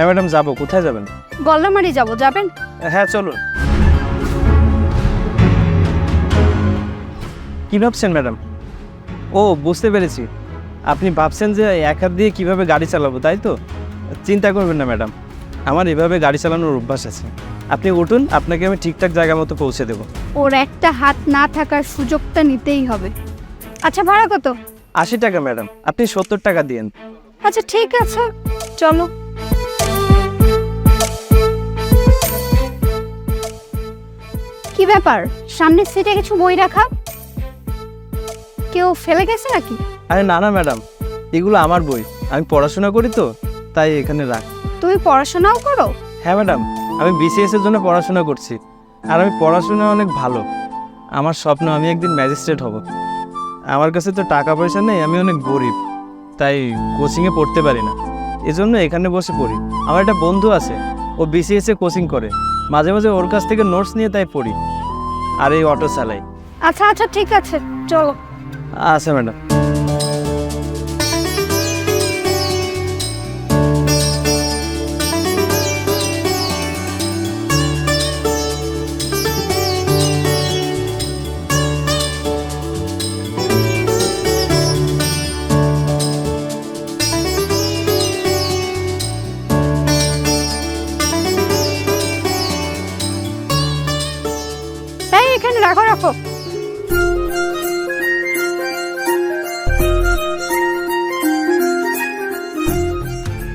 হ্যাঁ ম্যাডাম যাব। কোথায় যাবেন? গল্লামারি যাব যাবেন? হ্যাঁ চলুন। কি ভাবছেন ম্যাডাম? ও বুঝতে পেরেছি। আপনি ভাবছেন যে এক হাত দিয়ে কীভাবে গাড়ি চালাবো তাই তো? চিন্তা করবেন না ম্যাডাম। আমার এভাবে গাড়ি চালানোর অভ্যাস আছে। আপনি উঠুন আপনাকে আমি ঠিকঠাক জায়গা মতো পৌঁছে দেবো। ওর একটা হাত না থাকার সুযোগটা নিতেই হবে। আচ্ছা ভাড়া কত? আশি টাকা ম্যাডাম। আপনি সত্তর টাকা দিয়েন। আচ্ছা ঠিক আছে। চলো। কি ব্যাপার? সামনের সিটে কিছু বই রাখা? কেউ ফেলে গেছে নাকি? আরে না না ম্যাডাম। এগুলো আমার বই। আমি পড়াশোনা করি তো তাই এখানে রাখ। তুমি পড়াশোনাও করো? হ্যাঁ ম্যাডাম। আমি বিসিএস এর জন্য পড়াশোনা করছি। আর আমি পড়াশোনা অনেক ভালো। আমার স্বপ্ন আমি একদিন ম্যাজিস্ট্রেট হব। আমার কাছে তো টাকা পয়সা নেই আমি অনেক গরিব। তাই কোচিংয়ে পড়তে পারি না। এজন্য এখানে বসে পড়ি। আমার একটা বন্ধু আছে ও বিসিএসে কোচিং করে। মাঝে মাঝে ওর কাছ থেকে নোটস নিয়ে তাই পড়ি। আর এই অটো চালাই। আচ্ছা আচ্ছা ঠিক আছে চলো। আচ্ছা ম্যাডাম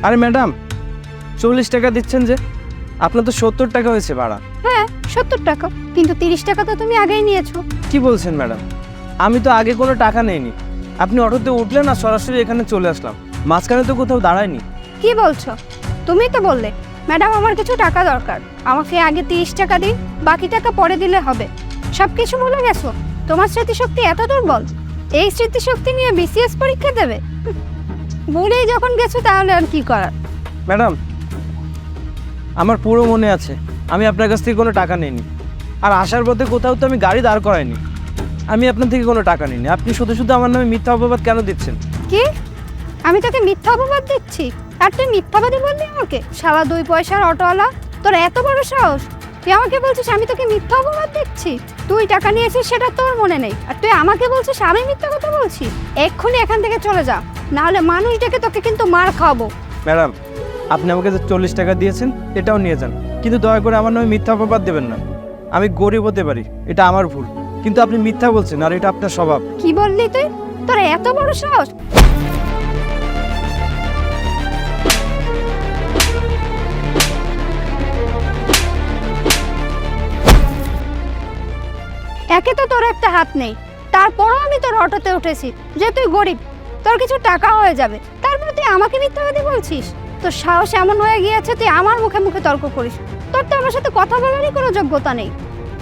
আরে ম্যাডাম চল্লিশ টাকা দিচ্ছেন যে আপনার তো সত্তর টাকা হয়েছে ভাড়া। হ্যাঁ সত্তর টাকা কিন্তু তিরিশ টাকা তো তুমি আগেই নিয়েছো। কি বলছেন ম্যাডাম? আমি তো আগে কোনো টাকা নেইনি। আপনি অটোতে উঠলেন আর সরাসরি এখানে চলে আসলাম। মাঝখানে তো কোথাও দাঁড়ায়নি। কি বলছো? তুমি তো বললে ম্যাডাম আমার কিছু টাকা দরকার। আমাকে আগে তিরিশ টাকা দিন বাকি টাকা পরে দিলে হবে। সব কিছু ভুলে গেছো? তোমার স্মৃতিশক্তি এত দুর্বল। এই স্মৃতিশক্তি নিয়ে বিসিএস পরীক্ষা দেবে? ভুলেই যখন গেছো তাহলে আর কি করার? ম্যাডাম আমার পুরো মনে আছে আমি আপনার কাছ থেকে কোনো টাকা নিইনি। আর আসার পথে কোথাও তো আমি গাড়ি দাঁড় করাইনি। আমি আপনার থেকে কোনো টাকা নিইনি। আপনি শুধু শুধু আমার নামে মিথ্যা অপবাদ কেন দিচ্ছেন? কি? আমি তোকে মিথ্যা অপবাদ দিচ্ছি? আর তুই মিথ্যাবাদী বললি আমাকে? সারা দুই পয়সার অটোওয়ালা? তোর এত বড় সাহস? তুই আমাকে বলছিস আমি তোকে মিথ্যা অপবাদ দিচ্ছি? তুই টাকা নিয়েছিস সেটা তোর মনে নেই। আর তুই আমাকে বলছিস আমি মিথ্যা কথা বলছি? এক্ষুনি এখান থেকে চলে যা। না হলে মানুষ ডেকে তোকে কিন্তু মার খাওয়াবো। ম্যাডাম আপনি আমাকে যে চল্লিশ টাকা দিয়েছেন এটাও নিয়ে যান। কিন্তু দয়া করে আমার নামে মিথ্যা অপবাদ দেবেন না। আমি গরিব হতে পারি এটা আমার ভুল। কিন্তু আপনি মিথ্যা বলছেন আর এটা আপনার স্বভাব। কি বললি তুই? তোর এত বড় সাহস! একে তো তোর একটা হাত নেই তারপরও আমি তোর অটোতে উঠেছি যে তুই গরিব। তোর কিছু টাকা হয়ে যাবে। তারপরে তুই আমাকে মিথ্যাবাদী বলছিস? তোর সাহস এমন হয়ে গিয়েছে তুই আমার মুখে মুখে তর্ক করিস। তোর তো আমার সাথে কথা বলারই কোনো যোগ্যতা নেই।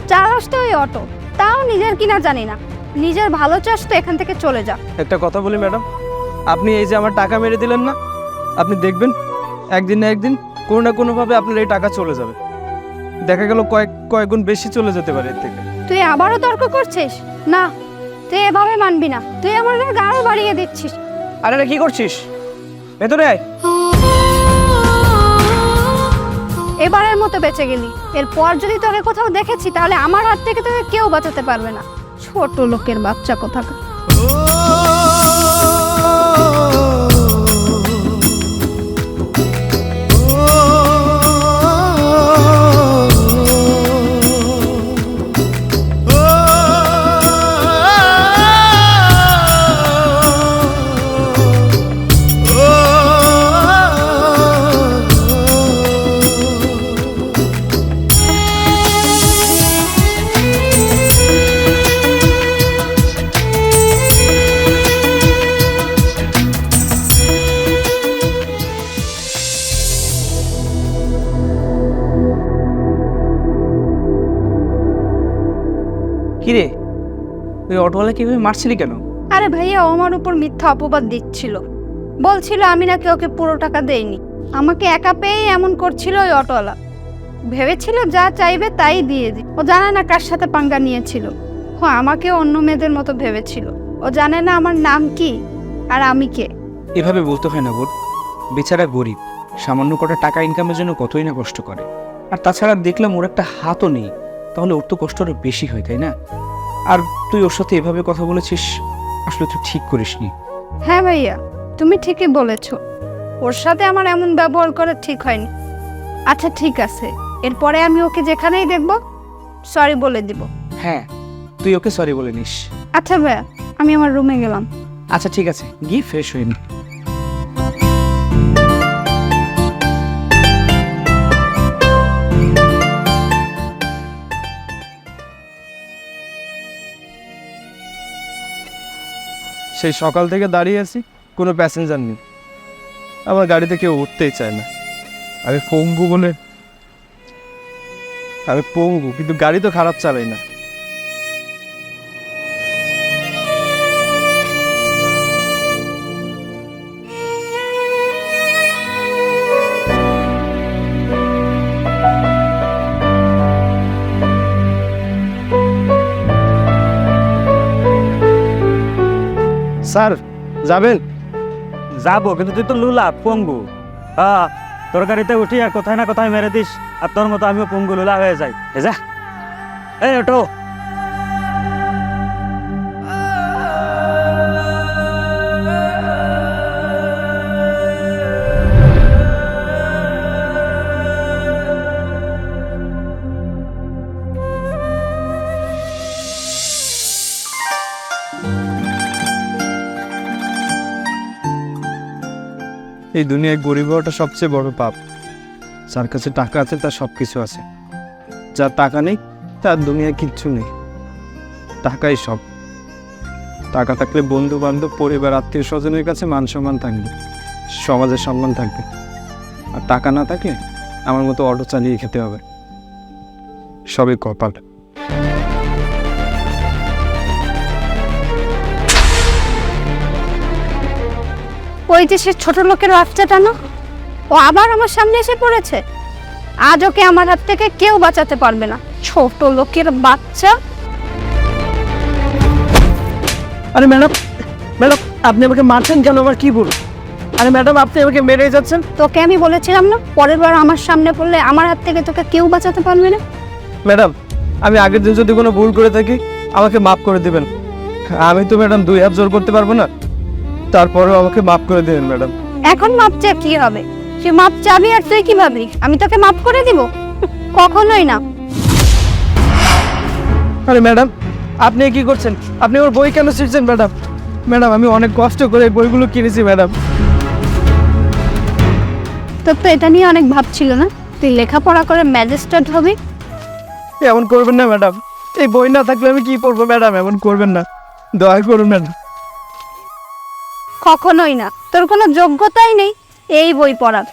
চালাস তো ওই অটো তাও নিজের কিনা জানি না। নিজের ভালো চাস তো এখান থেকে চলে যা। একটা কথা বলি ম্যাডাম। আপনি এই যে আমার টাকা মেরে দিলেন না আপনি দেখবেন একদিন না একদিন কোনো না কোনোভাবে আপনার এই টাকা চলে যাবে। দেখা গেল কয়েক কয়েক গুণ বেশি চলে যেতে পারে এর থেকে। তুই আবারও তর্ক করছিস? না তুই এভাবে মানবি না। তুই আমার গাড়ো বাড়িয়ে দিচ্ছিস। আরে রে কি করছিস? ভেতরে আয়। এবারের মতো বেঁচে গেলি। এরপর যদি তোকে কোথাও দেখেছি তাহলে আমার হাত থেকে তোকে কেউ বাঁচাতে পারবে না। ছোট লোকের বাচ্চা কোথাকার। তুই অটোওয়ালা কীভাবে মারছিলি কেন? আরে ভাইয়া ও আমার উপর মিথ্যা অপবাদ দিচ্ছিল। বলছিল আমি নাকি ওকে পুরো টাকা দেইনি। আমাকে একা পেয়েই এমন করছিল ওই অটোওয়ালা। ভেবেছিল যা চাইবে তাই দিয়ে দি। ও জানে না কার সাথে পাঙ্গা নিয়েছিল। ও আমাকে অন্য মেয়েদের মতো ভেবেছিল। ও জানে না আমার নাম কি আর আমি কে। এভাবে বলতে হয় না বোন। বেচারা গরিব। সামান্য কটা টাকা ইনকামের জন্য কতই না কষ্ট করে। আর তাছাড়া দেখলাম ওর একটা হাতও নেই। তাহলে ওর তো কষ্ট আরও বেশি হয় তাই না? আর তুই ওর সাথে এভাবে কথা বলেছিস আসলে তুই ঠিক করিসনি। হ্যাঁ ভাইয়া তুমি ঠিকই বলেছ। ওর সাথে আমার এমন ব্যবহার করা ঠিক হয়নি। আচ্ছা ঠিক আছে। এরপরে আমি ওকে যেখানেই দেখব সরি বলে দিব। হ্যাঁ তুই ওকে সরি বলে নিস। আচ্ছা ভাইয়া আমি আমার রুমে গেলাম। আচ্ছা ঠিক আছে। গিয়ে ফ্রেশ হয়ে নি। সেই সকাল থেকে দাঁড়িয়ে আছি কোনো প্যাসেঞ্জার নেই। আমার গাড়িতে কেউ উঠতেই চায় না। আমি পঙ্গু বলে? আমি পঙ্গু কিন্তু গাড়ি তো খারাপ চালাই না। স্যার, যাবেন? যাব, কিন্তু তুই তো লুলা, পঙ্গু। হ্যাঁ তরকারিতে উঠি আর কোথায় না কোথায় মেরে দিস, আর তোর মতো আমিও পঙ্গু লুলা হয়ে যাই। যা। এই ওটো এই দুনিয়ায় গরিব হওয়াটা সবচেয়ে বড় পাপ। যার কাছে টাকা আছে, তার সব কিছু আছে। যার টাকা নেই, তার দুনিয়ায় কিচ্ছু নেই। টাকাই সব। টাকা থাকলে বন্ধু বান্ধব পরিবার আত্মীয় স্বজনের কাছে মান সম্মান থাকবে, সমাজের সম্মান থাকবে। আর টাকা না থাকলে আমার মতো অটো চালিয়ে খেতে হবে। সবই কপাল। ওই যে সে ছোট লোকের বাচ্চাটা না ও আবার আমার সামনে এসে পড়েছে। আজ ওকে আমার হাত থেকে কেউ বাঁচাতে পারবে না। ছোট লোকের বাচ্চা। আরে ম্যাডাম ম্যাডাম আপনি আমাকে মারছেন কেন? আমার কি ভুল আরে ম্যাডাম আপনি আমাকে মেরে যাচ্ছেন। তোকে আমি বলেছিলাম না পরের বার আমার সামনে পড়লে আমার হাত থেকে তোকে কেউ বাঁচাতে পারবে না। ম্যাডাম আমি আগের দিন যদি কোনো ভুল করে থাকি আমাকে মাফ করে দেবেন। আমি তো ম্যাডাম দুই হাত জোর করতে পারব না। তারপরেও আমাকে মাফ করে দেবেন ম্যাডাম। এখন মাপ চেয়ে কি হবে? সে মাপ চাবি আর তুই কি ভাবলি আমি তোকে মাপ করে দিব? কখনোই না। আরে ম্যাডাম আপনি কি করছেন? আপনি ওর বই কেন ছিঁড়ছেন ম্যাডাম? ম্যাডাম আমি অনেক কষ্ট করে এই বইগুলো কিনেছি ম্যাডাম। তোর তো এটা নিয়ে অনেক ভাবছিল না? তুই লেখাপড়া করে ম্যাজিস্ট্রেট হবি? এমন করবেন না ম্যাডাম। এই বই না থাকলে আমি কি পড়ব ম্যাডাম? এমন করবেন না। দয়া করুন ম্যাডাম। কখনোই না। তোর কোনো যোগ্যতাই নেই এই বই পড়ার।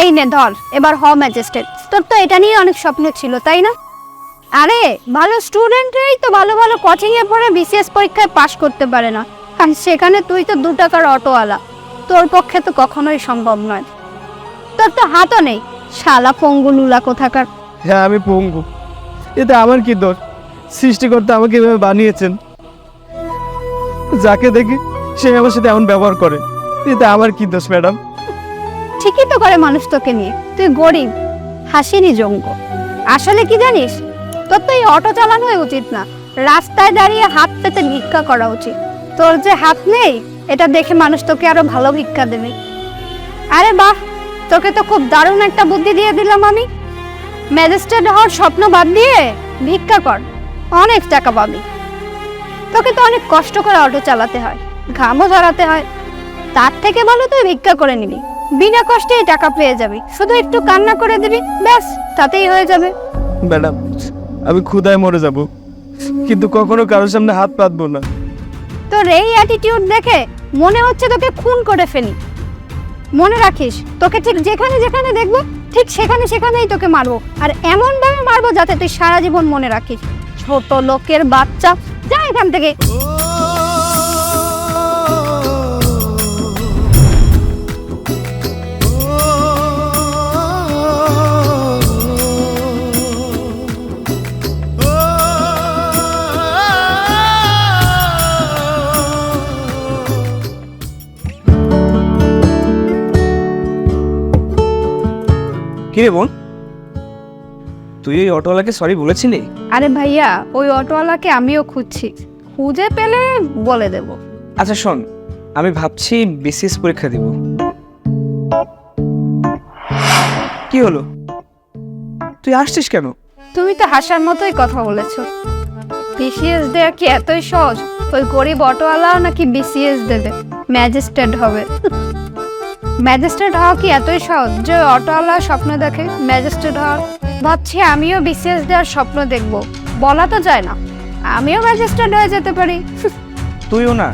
এই নে, ধর, এবার হ ম্যাজিস্ট্রেট। তোর তো এটা নিয়ে অনেক স্বপ্ন ছিল, তাই না? আরে, ভালো স্টুডেন্টরাই তো ভালো ভালো কোচিংয়ে পড়ে বিসিএস পরীক্ষায় পাশ করতে পারে না। আর সেখানে তুই তো দু টাকার অটোওয়ালা। তোর পক্ষে তো কখনোই সম্ভব নয়। তোর তো হাতও নেই। শালা পঙ্গুলুলা কোথাকার। হ্যাঁ আমি পঙ্গু। এতে আমার কি দোষ? সৃষ্টিকর্তা আমাকে এভাবে বানিয়েছেন। যাকে দেখি সে আমার সাথে এমন ব্যবহার করে। এতে আমার কি দোষ, ম্যাডাম? ঠিকই তো করে মানুষ তোকে নিয়ে। তুই গরিব, হাসিনি জঙ্গ। আসলে কি জানিস? তোর তো এই অটো চালানোই উচিত না। রাস্তায় দাঁড়িয়ে হাত পেতে ভিক্ষা করা উচিত। তোর যে হাত নেই, এটা দেখে মানুষ তোকে আরও ভালো ভিক্ষা দেবে। আরে বাহ, তোকে তো খুব দারুণ একটা বুদ্ধি দিয়ে দিলাম আমি। ম্যাজিস্ট্রেট হওয়ার স্বপ্ন বাদ দিয়ে ভিক্ষা কর, অনেক টাকা পাবি। তোকে তো অনেক কষ্ট করে অটো চালাতে হয়। ঘামও ঝরাতে হয়। তার থেকে ভালো তুই ভিক্ষা করে নিবি। বিনা কষ্টেই টাকা পেয়ে যাবি। শুধু একটু কান্না করে দিবি ব্যাস তাতেই হয়ে যাবে। ম্যাডাম আমি ক্ষুদায় মরে যাব। কিন্তু কখনো কারোর সামনে হাত পাতবো না। তোর এই অ্যাটিটিউড দেখে মনে হচ্ছে তোকে খুন করে ফেলি। মনে রাখিস তোকে ঠিক যেখানে যেখানে দেখব ঠিক সেখানে সেখানেই তোকে মারবো। আর এমন ভাবে মারবো যাতে তুই সারা জীবন মনে রাখিস। ছোট লোকের বাচ্চা যা এখান থেকে। কিরে বোন? তুই ওই অটোওয়ালাকে সরি বলেছিলি? আরে ভাইয়া ওই অটোওয়ালাকে আমিও খুঁজছি। খুঁজে পেলে বলে দেব। আচ্ছা শোন আমি ভাবছি বিসিএস পরীক্ষা দিব। কি হলো? তুই আসছিস কেন? তুমি তো হাসার মতোই কথা বলেছ। বিসিএস দেওয়া কি এতই সহজ? ওই গরিব অটোওয়ালাও নাকি বিসিএস দেবে? ম্যাজিস্ট্রেট হবে। ম্যাজিস্ট্রেট হওয়া কি এতই সহজ যে অটোওয়ালা স্বপ্ন দেখে? ম্যাজিস্ট্রেট হওয়ার ভাবছি আমিও বিসিএস দেওয়ার স্বপ্ন দেখব। বলা তো যায় না। আমিও ম্যাজিস্ট্রেট হয়ে যেতে পারি। তুইও না।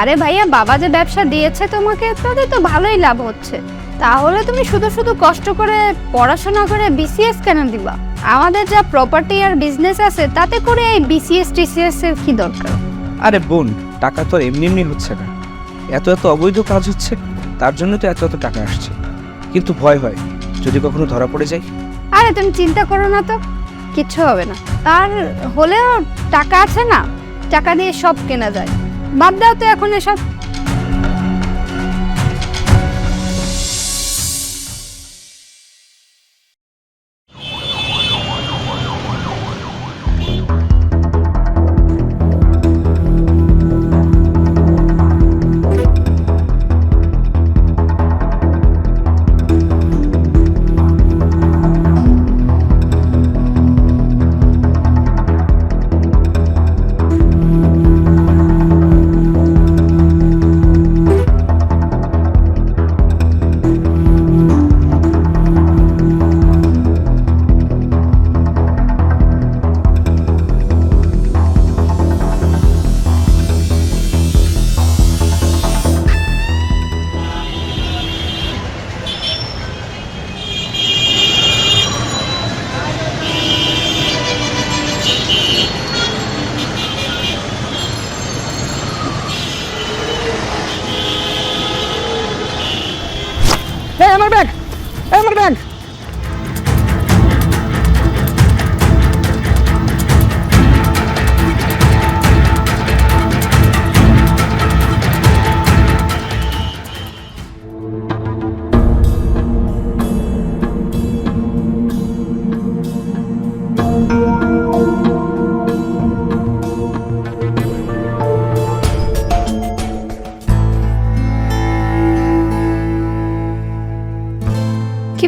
আরে ভাইয়া বাবা যে ব্যবসা দিয়েছে তোমাকে তাতে তো ভালোই লাভ হচ্ছে। তাহলে তুমি শুধু শুধু কষ্ট করে পড়াশোনা করে বিসিএস কেন দিবা? আমাদের যা প্রপার্টি আর বিজনেস আছে তাতে করে এই বিসিএস টিসিএস এর কি দরকার? আরে বোন টাকা তো আর এমনি এমনি হচ্ছে না। এত এত অবৈধ কাজ হচ্ছে। তার জন্য তো এত এত টাকা আসছে। কিন্তু ভয় হয়, যদি কখনো ধরা পড়ে যায়। আরে, তুমি চিন্তা করো না তো, কিচ্ছু হবে না। আর হলেও টাকা আছে না, টাকা দিয়ে সব কেনা যায়। বাদ দাও তো এখন এসব।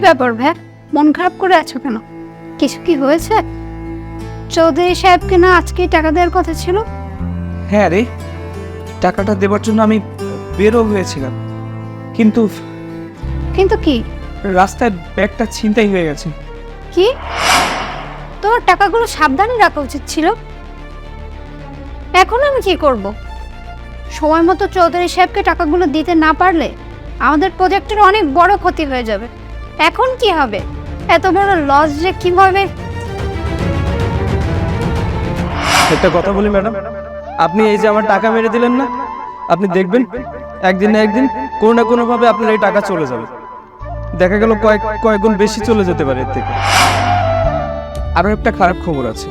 ব্যাপার ভাই মন খারাপ করে আছো কেন? কিছু কি হয়েছে? চৌধুরী সাহেবকে না আজকেই টাকা দেওয়ার কথা ছিল? হ্যাঁ রে টাকাটা দেবার জন্য আমি বেরো হয়েছিলাম। কিন্তু কিন্তু কি? রাস্তায় ব্যাগটা ছিনতাই হয়ে গেছে। কি? তোর টাকাগুলো সাবধানে রাখা উচিত ছিল। এখন আমি কি করব? সময় মতো চৌধুরী সাহেবকে টাকাগুলো দিতে না পারলে আমাদের প্রজেক্টের অনেক বড় ক্ষতি হয়ে যাবে। এখন কি হবে? এত বড় লস যে কীভাবে? একটা কথা বলি ম্যাডাম। আপনি এই যে আমার টাকা মেরে দিলেন না আপনি দেখবেন একদিন না একদিন কোনো না কোনোভাবে আপনার এই টাকা চলে যাবে। দেখা গেল কয়েক কয়েক গুণ বেশি চলে যেতে পারে এর থেকে। আরও একটা খারাপ খবর আছে।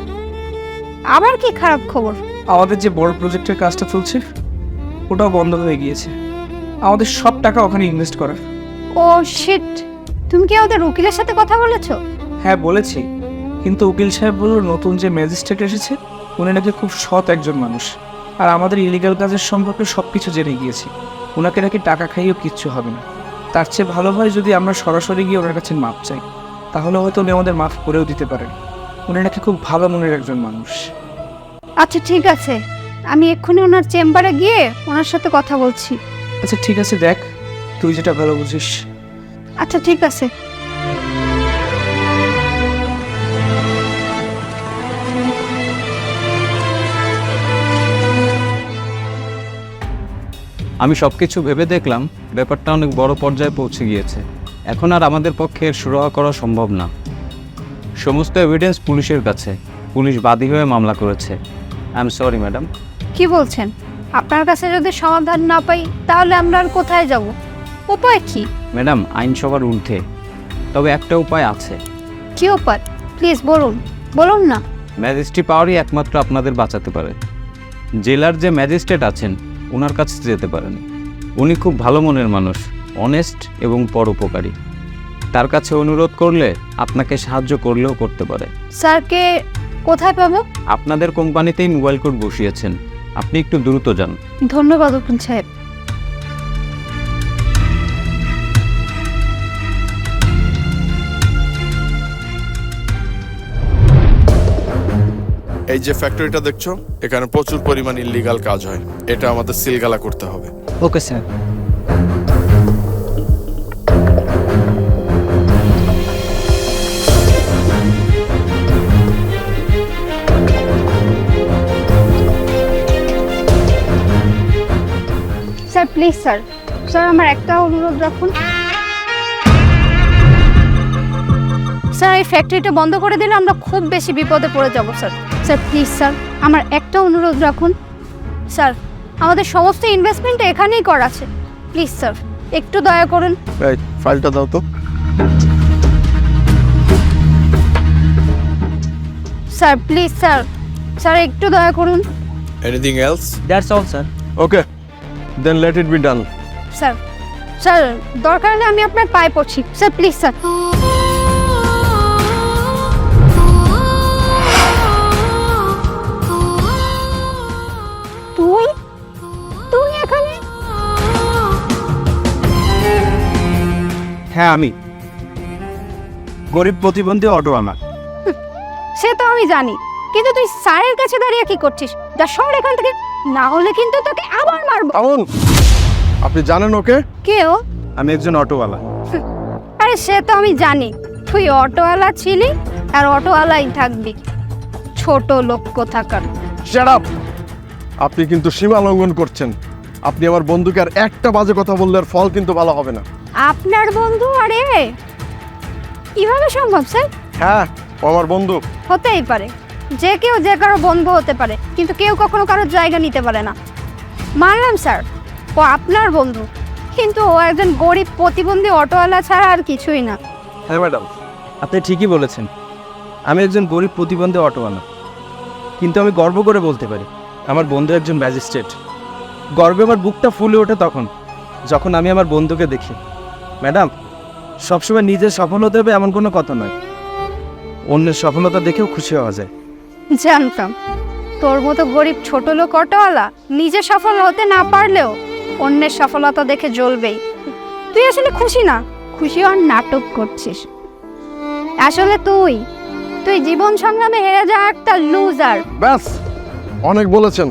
আবার কি খারাপ খবর? আমাদের যে বড় প্রজেক্টের কাজটা চলছে ওটাও বন্ধ হয়ে গিয়েছে। আমাদের সব টাকা ওখানে ইনভেস্ট করা ও শিট তুমি কি ওদের উকিলের সাথে কথা বলেছ? হ্যাঁ বলেছি। কিন্তু উকিল সাহেব বলল নতুন যে ম্যাজিস্ট্রেট এসেছে উনি নাকি খুব সৎ একজন মানুষ। আর আমাদের ইলিগাল কাজের সম্পর্কে সব কিছু জেনে গিয়েছি। ওনাকে নাকি টাকা খাইয়েও কিচ্ছু হবে না। তার চেয়ে ভালো হয় যদি আমরা সরাসরি গিয়ে ওনার কাছে মাপ চাই। তাহলে হয়তো উনি আমাদের মাফ করেও দিতে পারেন। উনি নাকি খুব ভালো মনের একজন মানুষ। আচ্ছা ঠিক আছে। আমি এক্ষুনি ওনার চেম্বারে গিয়ে ওনার সাথে কথা বলছি। আচ্ছা ঠিক আছে দেখ। তুই যেটা ভালো বুঝিস। আচ্ছা ঠিক আছে। আমি সব কিছু ভেবে দেখলাম ব্যাপারটা অনেক বড় পর্যায়ে পৌঁছে গিয়েছে। এখন আর আমাদের পক্ষে এর সুরাহা করা সম্ভব না। সমস্ত এভিডেন্স পুলিশের কাছে। পুলিশ বাদী হয়ে মামলা করেছে। আই এম সরি ম্যাডাম কি বলছেন? আপনার কাছে যদি সমাধান না পাই তাহলে আমরা আর কোথায় যাব? উপায় কি? ম্যাডাম আইন সবার ঊর্ধ্বে। তবে একটা উপায় আছে। কি উপায়? প্লিজ বলুন। বলুন না। ম্যাজিস্ট্রি পাওয়ারই একমাত্র আপনাদের বাঁচাতে পারে। জেলার যে ম্যাজিস্ট্রেট আছেন ওনার কাছে যেতে পারেন। উনি খুব ভালো মনের মানুষ অনেস্ট এবং পরোপকারী। তার কাছে অনুরোধ করলে আপনাকে সাহায্য করলেও করতে পারে। স্যারকে কোথায় পাবো? আপনাদের কোম্পানিতেই মোবাইল কোড বসিয়েছেন। আপনি একটু দ্রুত যান। ধন্যবাদ উকিল সাহেব। এই যে ফ্যাক্টরিটা দেখছ এখানে প্রচুর পরিমাণ ইলিগাল কাজ হয়। এটা আমাদের সিলগালা করতে হবে। Okay sir. Sir please sir. Sir আমার একটা অনুরোধ রাখুন। স্যার এই ফ্যাক্টরিটা বন্ধ করে দিলে আমরা খুব বেশি বিপদে পড়ে যাব স্যার। স্যার প্লিজ স্যার আমার একটা অনুরোধ রাখুন। স্যার আমাদের সমস্ত ইনভেস্টমেন্ট এখানেই করা আছে। প্লিজ স্যার একটু দয়া করুন। এই ফাইলটা দাও তো। স্যার প্লিজ স্যার স্যার একটু দয়া করুন। Anything else that's all sir okay then let it be done sir sir দরকার হলে আমি আপনার পায়ে পড়ছি। Sir please sir. হ্যাঁ আমি। গরিব প্রতিবন্ধী অটো আমার। সে তো আমি জানি কিন্তু তুই স্যারের কাছে দাঁড়িয়ে কি করছিস? যা সর এখান থেকে না হলে কিন্তু তোকে আবার মারবো। আমন আপনি জানেন ওকে? কে ও? আমি একজন অটোওয়ালা। আরে সে তো আমি জানি। তুই অটোওয়ালা ছিলি আর অটোওয়ালাই থাকবি। ছোট লোক কোথাকার। শাট আপ আপনি কিন্তু সীমা লঙ্ঘন করছেন। আপনি আমার বন্ধুকে আর একটা বাজে কথা বললে আর ফল কিন্তু ভালো হবে না। আপনার বন্ধু? আরে! কীভাবে সম্ভব স্যার? হ্যাঁ ও আমার বন্ধু। হতেই পারে। যে কেউ যে কারও বন্ধু হতে পারে কিন্তু কেউ কখনো কারোর জায়গা নিতে পারে না। মানলাম স্যার ও আপনার বন্ধু কিন্তু ও একজন গরিব প্রতিবন্ধী অটোওয়ালা ছাড়া আর কিছুই না। হ্যাঁ ম্যাডাম। আপনি ঠিকই বলেছেন। আমি একজন গরিব প্রতিবন্ধী অটোওয়ালা কিন্তু আমি গর্ব করে বলতে পারি আমার বন্ধু একজন ম্যাজিস্ট্রেট। গর্বে আমার বুকটা ফুলে ওঠে তখন যখন আমি আমার বন্ধুকে দেখি। ম্যাডাম সবসময় নিজের সফল হতে হবে এমন কোনো কথা নয়। অন্যের সফলতা দেখেও খুশি হওয়া যায়। জানতাম। তোর মতো গরিব ছোট লোক অটোওয়ালা নিজে সফল হতে না পারলেও অন্যের সফলতা দেখে জ্বলবেই। তুই আসলে খুশি না? খুশি হওয়ার নাটক করছিস। আসলে তুই তুই জীবন সংগ্রামে হেরে যাওয়া একটা লুজার ব্যাস অনেক বলেছেন।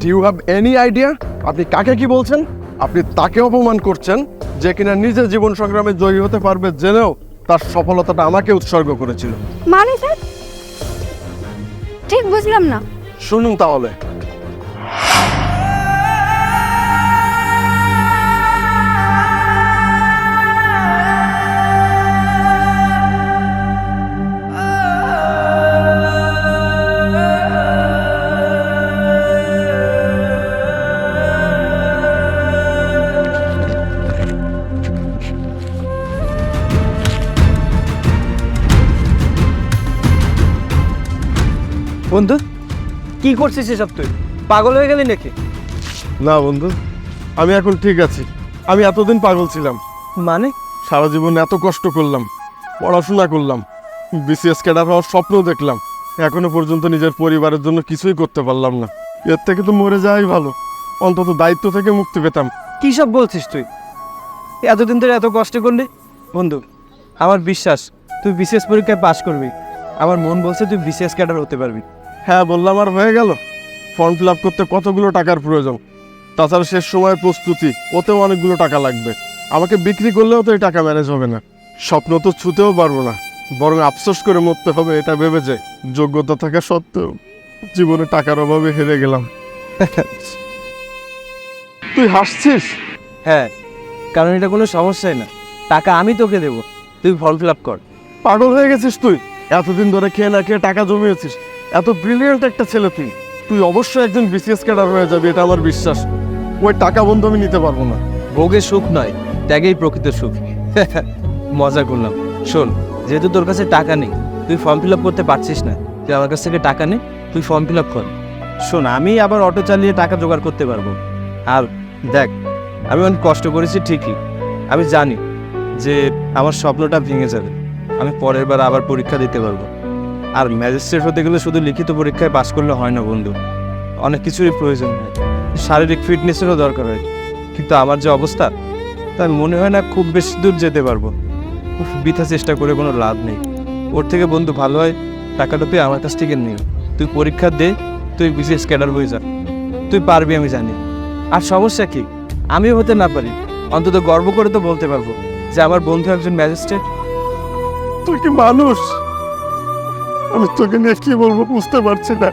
Do you have any idea আপনি কাকে কি বলছেন? আপনি তাকে অপমান করছেন যে কিনা নিজের জীবন সংগ্রামে জয়ী হতে পারবে জেনেও তার সফলতাটা আমাকে উৎসর্গ করেছিল। মানে স্যার? ঠিক বুঝলাম না। শুনুন তাহলে। বন্ধু কি করছিস এসব তুই? পাগল হয়ে গেলি নাকি? না বন্ধু আমি এখন ঠিক আছি। আমি এতদিন পাগল ছিলাম। মানে? সারা জীবন এত কষ্ট করলাম পড়াশোনা করলাম বিসিএস ক্যাডার হওয়ার স্বপ্ন দেখলাম। এখনও পর্যন্ত নিজের পরিবারের জন্য কিছুই করতে পারলাম না। এর থেকে তো মরে যাওয়াই ভালো। অন্তত দায়িত্ব থেকে মুক্তি পেতাম। কি সব বলছিস তুই? এতদিন ধরে এত কষ্ট করলি? বন্ধু আমার বিশ্বাস তুই বিশেষ পরীক্ষায় পাশ করবি। আমার মন বলছে তুই বিশেষ ক্যাডার হতে পারবি। হ্যাঁ বললাম আর হয়ে গেল। ফর্ম ফিল আপ করতে কতগুলো টাকার প্রয়োজন? তাছাড়া শেষ সময় প্রস্তুতি ওতেও অনেকগুলো টাকা লাগবে। আমাকে বিক্রি করলেও তো এই টাকা ম্যানেজ হবে না। স্বপ্ন তো ছুতেও পারব না। বরং আফসোস করে মরতে হবে এটা ভেবে যে যোগ্যতা থাকা সত্ত্বেও জীবনে টাকার অভাবে হেরে গেলাম। তুই হাসছিস? হ্যাঁ কারণ এটা কোনো সমস্যাই না। টাকা আমি তোকে দেবো। তুই ফর্ম ফিল আপ কর। পাগল হয়ে গেছিস তুই? এতদিন ধরে খেয়ে না খেয়ে টাকা জমিয়েছিস। এত ব্রিলিয়েন্ট একটা ছেলে তুই। তুই অবশ্যই একজন বিসিএস ক্যাডার হয়ে যাবি এটা আমার বিশ্বাস। ওই টাকা বন্ধু আমি নিতে পারব না। ভোগের সুখ নয় ত্যাগেই প্রকৃত সুখ। মজা করলাম। শোন যেহেতু তোর কাছে টাকা নেই তুই ফর্ম ফিল আপ করতে পারছিস না। তুই আমার কাছ থেকে টাকা নে তুই ফর্ম ফিল আপ কর। শোন আমি আবার অটো চালিয়ে টাকা জোগাড় করতে পারব। আর দেখ আমি অনেক কষ্ট করেছি ঠিকই। আমি জানি যে আমার স্বপ্নটা ভেঙে যাবে। আমি পরের বার আবার পরীক্ষা দিতে পারব। আর ম্যাজিস্ট্রেট হতে গেলে শুধু লিখিত পরীক্ষায় পাশ করলে হয় না বন্ধু। অনেক কিছুরই প্রয়োজন হয়। শারীরিক ফিটনেসেরও দরকার হয়। কিন্তু আমার যে অবস্থা তাই মনে হয় না খুব বেশি দূর যেতে পারব। বৃথা চেষ্টা করে কোনো লাভ নেই। ওর থেকে বন্ধু ভালো হয়, টাকাটা তুই আমার কাছ থেকে নেই তুই পরীক্ষা দে, তুই বিশেষ ক্যাডার হয়ে যা। তুই পারবি আমি জানি। আর সমস্যা কি? আমিও হতে না পারি। অন্তত গর্ব করে তো বলতে পারব যে আমার বন্ধু একজন ম্যাজিস্ট্রেট। তুই কি মানুষ? আমি তোকে নিয়ে কি বলব বুঝতে পারছি না।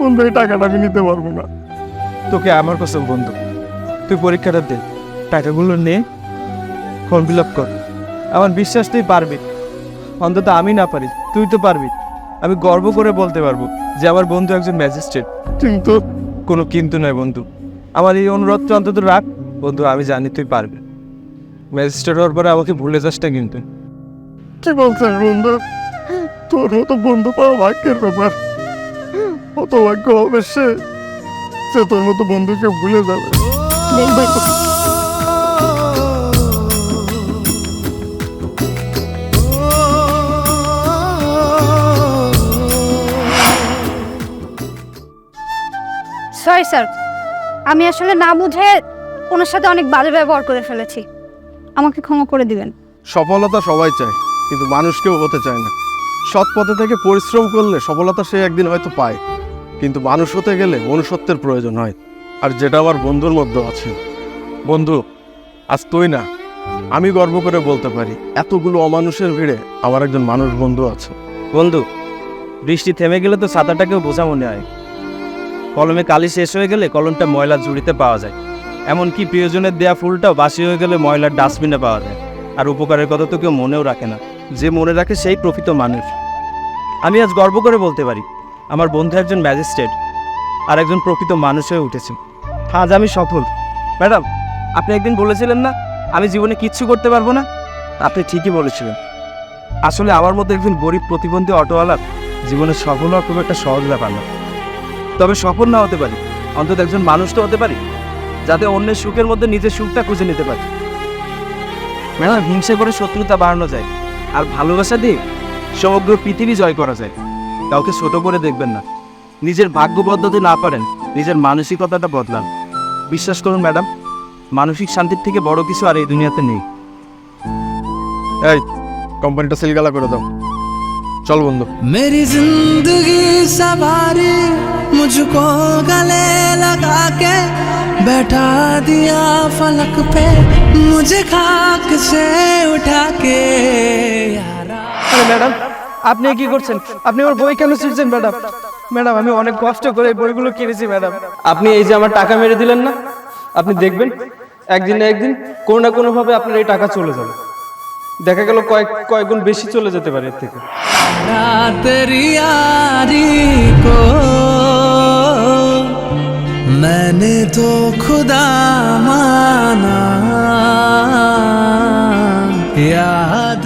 বন্ধু এই টাকাটা আমি নিতে পারব না। তোকে আমার কসম বন্ধু তুই পরীক্ষাটা দে টাকাগুলো নে ফর্ম ফিল আপ কর। আমার বিশ্বাস তুই পারবি। অন্তত আমি না পারি তুই তো পারবি। আমি গর্ব করে বলতে পারব যে আমার বন্ধু একজন ম্যাজিস্ট্রেট। কিন্তু কোনো কিন্তু নয় বন্ধু। আমার এই অনুরোধটা অন্তত রাখ। বন্ধু আমি জানি তুই পারবি। ম্যাজিস্ট্রেট হওয়ার পরে আমাকে ভুলে যাস না কিন্তু। কি বলছিস বন্ধু? তোর মতো বন্ধু পাওয়া ভাগ্যের ব্যাপার। কত ভাগ্য হবে সে সে তোর মতো বন্ধুকে ভুলে যাবে। সরি স্যার আমি আসলে না বুঝে ওনার সাথে অনেক বাজে ব্যবহার করে ফেলেছি। আমাকে ক্ষমা করে দিবেন। সফলতা সবাই চায় কিন্তু মানুষ কেউ হতে চায় না। সৎ পথে থেকে পরিশ্রম করলে সফলতা সে একদিন হয়তো পায়। কিন্তু মানুষ হতে গেলে মনুষ্যত্বের প্রয়োজন হয়। আর যেটা আমার বন্ধুর মধ্যে আছে। বন্ধু, আজ তুই না, আমি গর্ব করে বলতে পারি, এতগুলো অমানুষের ভিড়ে আমার একজন মানুষ বন্ধু আছে। বন্ধু, বৃষ্টি থেমে গেলে তো ছাতাটাকেও বোঝা মনে হয়। কলমে কালি শেষ হয়ে গেলে কলমটা ময়লা ঝুড়িতে পাওয়া যায়। এমনকি প্রিয়জনের দেয়া ফুলটাও বাসি হয়ে গেলে ময়লার ডাস্টবিনে পাওয়া যায়। আর উপকারের কথা তো কেউ মনেও রাখে না। যে মনে রাখে সেই প্রকৃত মানুষ। আমি আজ গর্ব করে বলতে পারি, আমার বন্ধু একজন ম্যাজিস্ট্রেট আর একজন প্রকৃত মানুষ হয়ে উঠেছে। আজ আমি সফল। ম্যাডাম, আপনি একদিন বলেছিলেন না, আমি জীবনে কিচ্ছু করতে পারব না? আপনি ঠিকই বলেছিলেন। আসলে আমার মতো একজন গরিব প্রতিবন্ধী অটোওয়ালার জীবনে সফল হওয়া খুব একটা সহজ ব্যাপার না। তবে সফল না হতে পারি, অন্তত একজন মানুষ তো হতে পারি, যাতে অন্যের সুখের মধ্যে নিজের সুখটা খুঁজে নিতে পারি। ম্যাডাম, হিংসা করে শত্রুতা বাড়ানো যায়। আর ভালোবাসা দিয়ে সমগ্র পৃথিবী জয় করা যায়। কাউকে ছোট করে দেখবেন না। নিজের ভাগ্য বদলাতে না পারেন নিজের মানসিকতাটা বদলান। বিশ্বাস করুন ম্যাডাম মানসিক শান্তির থেকে বড় কিছু আর এই দুনিয়াতে নেই। এই কোম্পানিটা সেলগালা করে দাও। চল বন্ধু। মেরি জিন্দগি সাভারে मुझको गले लगा के बैठा दिया फलक पे मुझे खाक से उठा के यारा আরে ম্যাডাম আপনি কি করছেন আপনি আমার বই কেন ছিঁড়ছেন ম্যাডাম ম্যাডাম আমি অনেক কষ্ট করে এই বইগুলো কিনেছি ম্যাডাম আপনি এই যে আমার টাকা মেরে দিলেন না আপনি দেখবেন একদিন না একদিন কোনো না কোনোভাবে আপনার এই টাকা চলে যাবে দেখা গেল কয়েক কয়েক গুণ বেশি চলে যেতে পারে এর থেকে तेरी यारी को मैंने तो खुदा माना यार